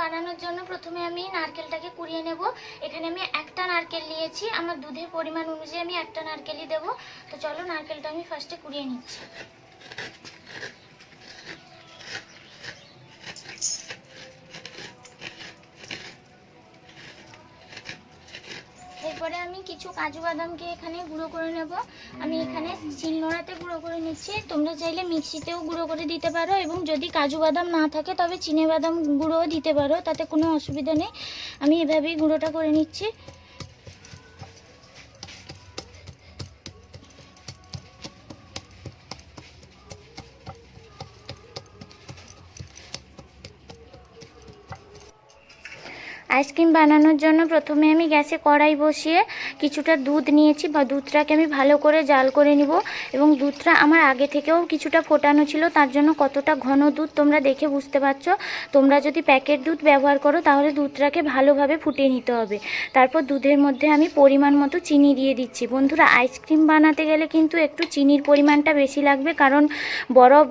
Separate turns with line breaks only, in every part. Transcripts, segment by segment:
বানানোর জন্য প্রথমে আমি নারকেলটাকে কুড়িয়ে নেব। এখানে আমি একটা নারকেল নিয়েছি। আমার দুধের পরিমাণ অনুযায়ী আমি একটা নারকেলই দেবো। তো চলো নারকেলটা আমি ফার্স্টে কুড়িয়ে নিচ্ছি। এরপরে আমি কিছু কাজু বাদামকে এখানে গুঁড়ো করে নেব। আমি এখানে শিলনোড়াতে গুঁড়ো করে নিচ্ছি। তোমরা চাইলে মিক্সিতেও গুঁড়ো করে দিতে পারো এবং যদি কাজু বাদাম না থাকে তবে চিনে বাদাম গুঁড়োও দিতে পারো, তাতে কোনো অসুবিধা নেই। আমি এভাবেই গুঁড়োটা করে নিচ্ছি। আইসক্রিম বানানোর জন্য প্রথমে আমি গ্যাসে কড়াই বসিয়ে কিছুটা দুধ নিয়েছি বা দুধটাকে আমি ভালো করে জাল করে নিব এবং দুধটা আমার আগে থেকেও কিছুটা ফোটানো ছিল, তার জন্য কতটা ঘন দুধ তোমরা দেখে বুঝতে পারছ। তোমরা যদি প্যাকেট দুধ ব্যবহার করো, তাহলে দুধটাকে ভালোভাবে ফুটিয়ে নিতে হবে। তারপর দুধের মধ্যে আমি পরিমাণ মতো চিনি দিয়ে দিচ্ছি। বন্ধুরা, আইসক্রিম বানাতে গেলে কিন্তু একটু চিনির পরিমাণটা বেশি লাগবে, কারণ বরফ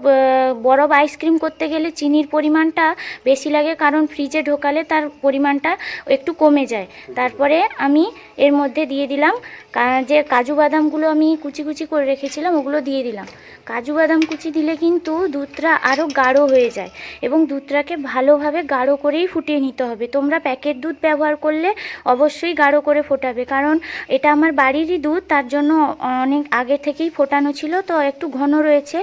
বরফ আইসক্রিম করতে গেলে চিনির পরিমাণটা বেশি লাগে, কারণ ফ্রিজে ঢোকালে তার পরিমাণটা একটু কমে যায়। তারপরে আমি এর মধ্যে দিয়ে দিলাম। যে কাজু বাদামগুলো আমি কুচি কুচি করে রেখেছিলাম, ওগুলো দিয়ে দিলাম। কাজু বাদাম কুচি দিলে কিন্তু দুধটা আরও গাঢ় হয়ে যায় এবং দুধটাকে ভালোভাবে গাঢ় করেই ফুটিয়ে নিতে হবে। তোমরা প্যাকেট দুধ ব্যবহার করলে অবশ্যই গাঢ় করে ফোটাবে। কারণ এটা আমার বাড়িরই দুধ, তার জন্য অনেক আগে থেকেই ফোটানো ছিল, তো একটু ঘন রয়েছে।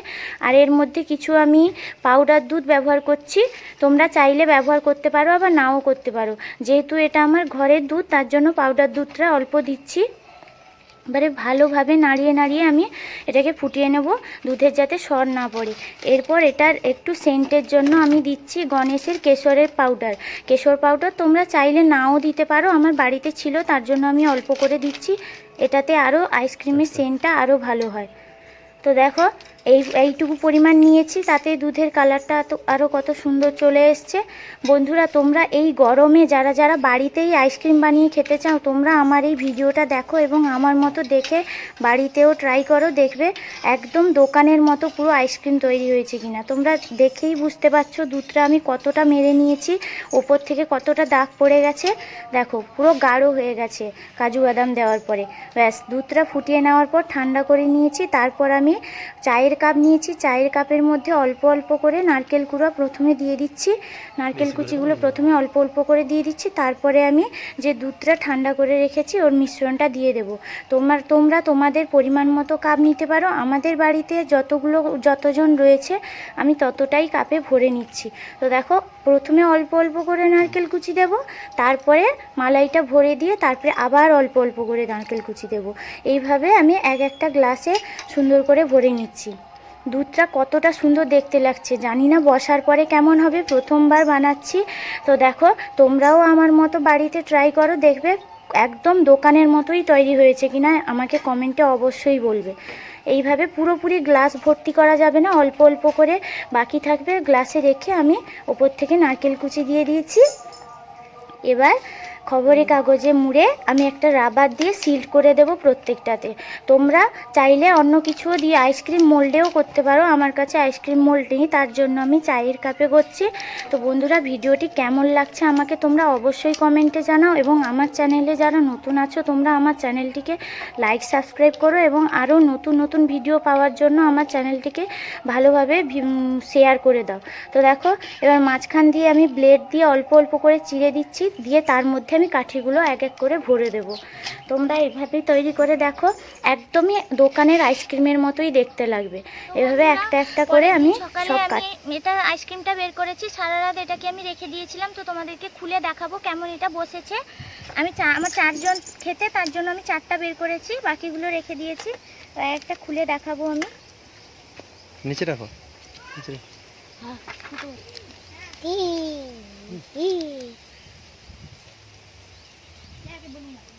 আর এর মধ্যে কিছু আমি পাউডার দুধ ব্যবহার করছি। তোমরা চাইলে ব্যবহার করতে পারো, আবার নাও করতে পারো। যেহেতু এটা আমার ঘরের দুধ, তার জন্য পাউডার দুধটা অল্প দিচ্ছি। এবারে ভালোভাবে নাড়িয়ে নাড়িয়ে আমি এটাকে ফুটিয়ে নেব দুধের যাতে সর না পড়ে। এরপর এটার একটু সেন্টের জন্য আমি দিচ্ছি গণেশের কেশরের পাউডার। কেশর পাউডার তোমরা চাইলে নাও দিতে পারো আমার বাড়িতে ছিল তার জন্য আমি অল্প করে দিচ্ছি। এটাতে আরও আইসক্রিমের সেন্টটা আরও ভালো হয়। তো দেখো এই, এইটুকু পরিমাণ নিয়েছি, তাতে দুধের কালারটা তো আরও কত সুন্দর চলে এসছে। বন্ধুরা, তোমরা এই গরমে যারা যারা বাড়িতেই আইসক্রিম বানিয়ে খেতে চাও, তোমরা আমার এই ভিডিওটা দেখো এবং আমার মতো দেখে বাড়িতেও ট্রাই করো, দেখবে একদম দোকানের মতো পুরো আইসক্রিম তৈরি হয়েছে কিনা। তোমরা দেখেই বুঝতে পারছ দুধটা আমি কতটা মেরে নিয়েছি, ওপর থেকে কতটা দাগ পড়ে গেছে। দেখো, পুরো গাঢ় হয়ে গেছে কাজু বাদাম দেওয়ার পরে। ব্যাস, দুধটা ফুটিয়ে নেওয়ার পর ঠান্ডা করে নিয়েছি, তারপর আমি চায়ের কাপ নিয়েছি। চায়ের কাপের মধ্যে অল্প অল্প করে নারকেল কুড়া প্রথমে দিয়ে দিচ্ছি। নারকেল কুচিগুলো প্রথমে অল্প অল্প করে দিয়ে দিচ্ছি। তারপরে আমি যে দুধটা ঠান্ডা করে রেখেছি ওর মিশ্রণটা দিয়ে দেবো। তোমার তোমরা তোমাদের পরিমাণ মতো কাপ নিতে পারো। আমাদের বাড়িতে যতগুলো যতজন রয়েছে আমি ততটাই কাপে ভরে নিচ্ছি। তো দেখো প্রথমে অল্প অল্প করে নারকেল কুচি দেব তারপরে মালাইটা ভরে দিয়ে তারপরে আবার অল্প অল্প করে নারকেল কুচি দেব। এইভাবে আমি এক একটা গ্লাসে সুন্দর করে ভরে নিচ্ছি। দুধটা কতটা সুন্দর দেখতে লাগছে জানি না, বসার পরে কেমন হবে প্রথমবার বানাচ্ছি। তো দেখো, তোমরাও আমার মতো বাড়িতে ট্রাই করো, দেখবে একদম দোকানের মতোই তৈরি হয়েছে কিনা, আমাকে কমেন্টে অবশ্যই বলবে। এইভাবে পুরোপুরি গ্লাস ভর্তি করা যাবে না, অল্প অল্প করে। বাকি থাকবে গ্লাসে রেখে আমি ওপর থেকে নারকেল কুচি দিয়ে দিয়েছি। এবার খবরের কাগজে মুড়ে আমি একটা রাবার দিয়ে সিল করে দেব প্রত্যেকটাতে। তোমরা চাইলে অন্য কিছুও দিয়ে আইসক্রিম মোল্ডেও করতে পারো। আমার কাছে আইসক্রিম মোল্ড নেই, তার জন্য আমি চায়ের কাপে করছি তো বন্ধুরা, ভিডিওটি কেমন লাগছে আমাকে তোমরা অবশ্যই কমেন্টে জানাও এবং আমার চ্যানেলে যারা নতুন আছো, তোমরা আমার চ্যানেলটিকে লাইক, সাবস্ক্রাইব করো এবং আরও নতুন নতুন ভিডিও পাওয়ার জন্য আমার চ্যানেলটিকে ভালোভাবে শেয়ার করে দাও। তো দেখো, এবার মাঝখান দিয়ে আমি ব্লেড দিয়ে অল্প অল্প করে চিড়ে দিচ্ছি, দিয়ে তার মধ্যে আমি কাঠিগুলো এক এক করে ভরে দেব। তোমরা এভাবেই তৈরি করে দেখো একদমই দোকানের আইসক্রিমের মতোই দেখতে লাগবে। এভাবে একটা একটা করে আমি
সকালে
সব
এটা আইসক্রিমটা বের করেছি সারা রাত এটাকে আমি রেখে দিয়েছিলাম তো তোমাদেরকে খুলে দেখাবো কেমন এটা বসেছে। আমি চা আমার চারজন খেতে তার জন্য আমি চারটা বের করেছি বাকিগুলো রেখে দিয়েছি। তো একটা খুলে দেখাবো আমি।
নিচে রাখো। নিচে রাখো।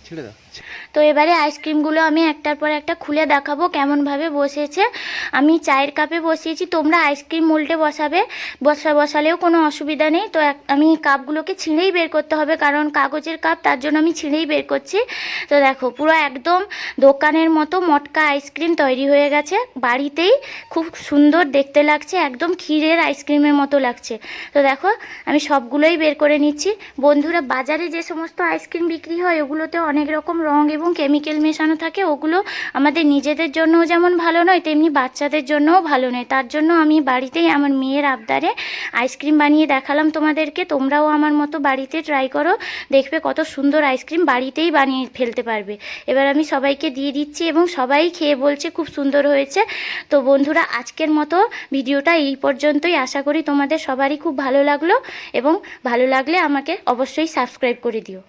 ছেড়ে দাও।
তো এবারে আইসক্রিমগুলো আমি একটার পর একটা খুলে দেখাবো কেমনভাবে বসেছে। আমি চায়ের কাপে বসিয়েছি, তোমরা আইসক্রিম মোল্ডে বসাবে, বসা বসালেও কোনো অসুবিধা নেই। তো আমি কাপগুলোকে ছিঁড়েই বের করতে হবে, কারণ কাগজের কাপ তার জন্য আমি ছিঁড়েই বের করছি। তো দেখো, পুরো একদম দোকানের মতো মটকা আইসক্রিম তৈরি হয়ে গেছে। বাড়িতেই খুব সুন্দর দেখতে লাগছে, একদম ক্ষীরের আইসক্রিমের মতো লাগছে। তো দেখো, আমি সবগুলোই বের করে নিচ্ছি। বন্ধুরা, বাজারে যে সমস্ত আইসক্রিম বিক্রি হয়, ওগুলোতে অনেক রকম রং এবং কেমিক্যাল মেশানো থাকে, ওগুলো আমাদের নিজেদের জন্যও যেমন ভালো নয়, তেমনি বাচ্চাদের জন্যও ভালো নয়। তার জন্য আমি বাড়িতেই আমার মেয়ের আবদারে আইসক্রিম বানিয়ে দেখালাম তোমাদেরকে। তোমরাও আমার মতো বাড়িতে ট্রাই করো, দেখবে কত সুন্দর আইসক্রিম বাড়িতেই বানিয়ে ফেলতে পারবে। এবার আমি সবাইকে দিয়ে দিচ্ছি এবং সবাই খেয়ে বলছে খুব সুন্দর হয়েছে। তো বন্ধুরা, আজকের মতো ভিডিওটা এই পর্যন্তই। আশা করি তোমাদের সবারই খুব ভালো লাগল এবং ভালো লাগলে আমাকে অবশ্যই সাবস্ক্রাইব করে দিও।